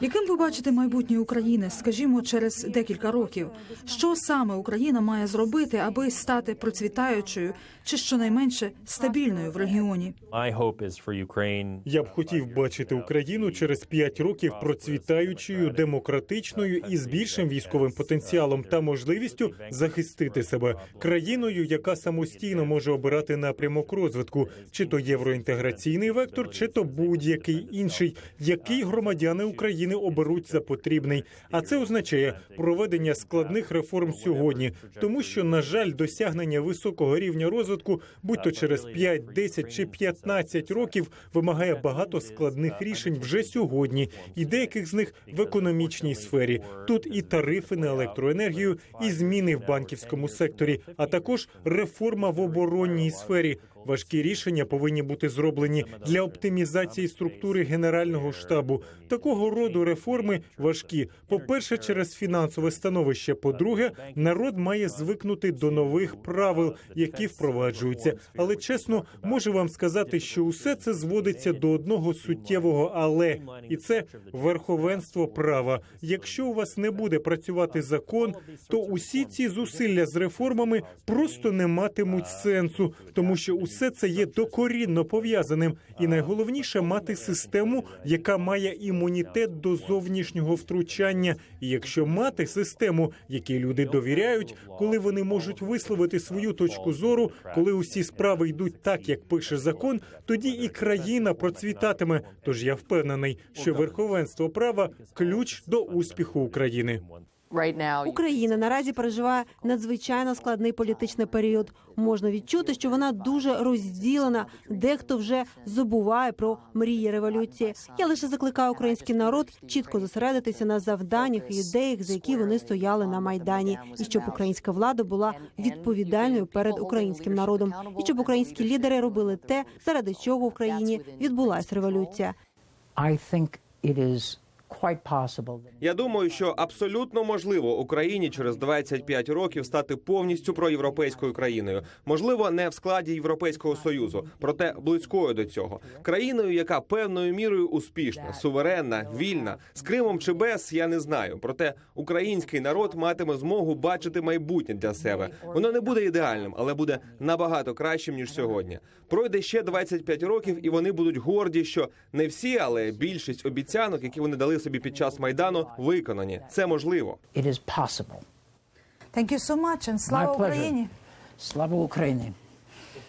Яким ви бачите майбутнє України, скажімо, через декілька років? Що саме Україна має зробити, аби стати процвітаючою чи щонайменше стабільною в регіоні? Я б хотів бачити Україну через п'ять років процвітаючою, демократичною і з більшим військовим потенціалом та можливістю захистити себе країною, яка самостійно може обирати напрямок розвитку, чи то євроінтеграційний вектор, чи то будь-який інший, який громадяни України оберуть за потрібний. А це означає проведення складних реформ сьогодні, тому що, на жаль, досягнення високого рівня розвитку, будь то через 5, 10 чи 15 років, вимагає багато складних рішень вже сьогодні, і деяких з них в економічній сфері. Тут і тарифи на електроенергію, і зміни в банківському секторі, а також реформа в оборонній сфері. Важкі рішення повинні бути зроблені для оптимізації структури генерального штабу. Такого роду реформи важкі. По-перше, через фінансове становище. По-друге, народ має звикнути до нових правил, які впроваджуються. Але чесно, можу вам сказати, що усе це зводиться до одного суттєвого але і це верховенство права. Якщо у вас не буде працювати закон, то усі ці зусилля з реформами просто не матимуть сенсу, тому що усе це є докорінно пов'язаним. І найголовніше мати систему, яка має імунітет до зовнішнього втручання. І якщо мати систему, якій люди довіряють, коли вони можуть висловити свою точку зору, коли усі справи йдуть так, як пише закон, тоді і країна процвітатиме. Тож я впевнений, що верховенство права ключ до успіху України. Україна наразі переживає надзвичайно складний політичний період. Можна відчути, що вона дуже розділена. Дехто вже забуває про мрії революції. Я лише закликаю український народ чітко зосередитися на завданнях і ідеях, за які вони стояли на майдані, і щоб українська влада була відповідальною перед українським народом, і щоб українські лідери робили те, заради чого в країні відбулася революція. I think it is Я думаю, що абсолютно можливо Україні через 25 років стати повністю проєвропейською країною. Можливо, не в складі Європейського союзу, проте близькою до цього. Країною, яка певною мірою успішна, суверенна, вільна з Кримом чи без, я не знаю. Проте український народ матиме змогу бачити майбутнє для себе. Воно не буде ідеальним, але буде набагато кращим ніж сьогодні. Пройде ще 25 років, і вони будуть горді, що не всі, але більшість обіцянок, які вони дали собі під час майдану, виконані. Це можливо. it is possible. Thank you so much and слава Україні! Слава Україні!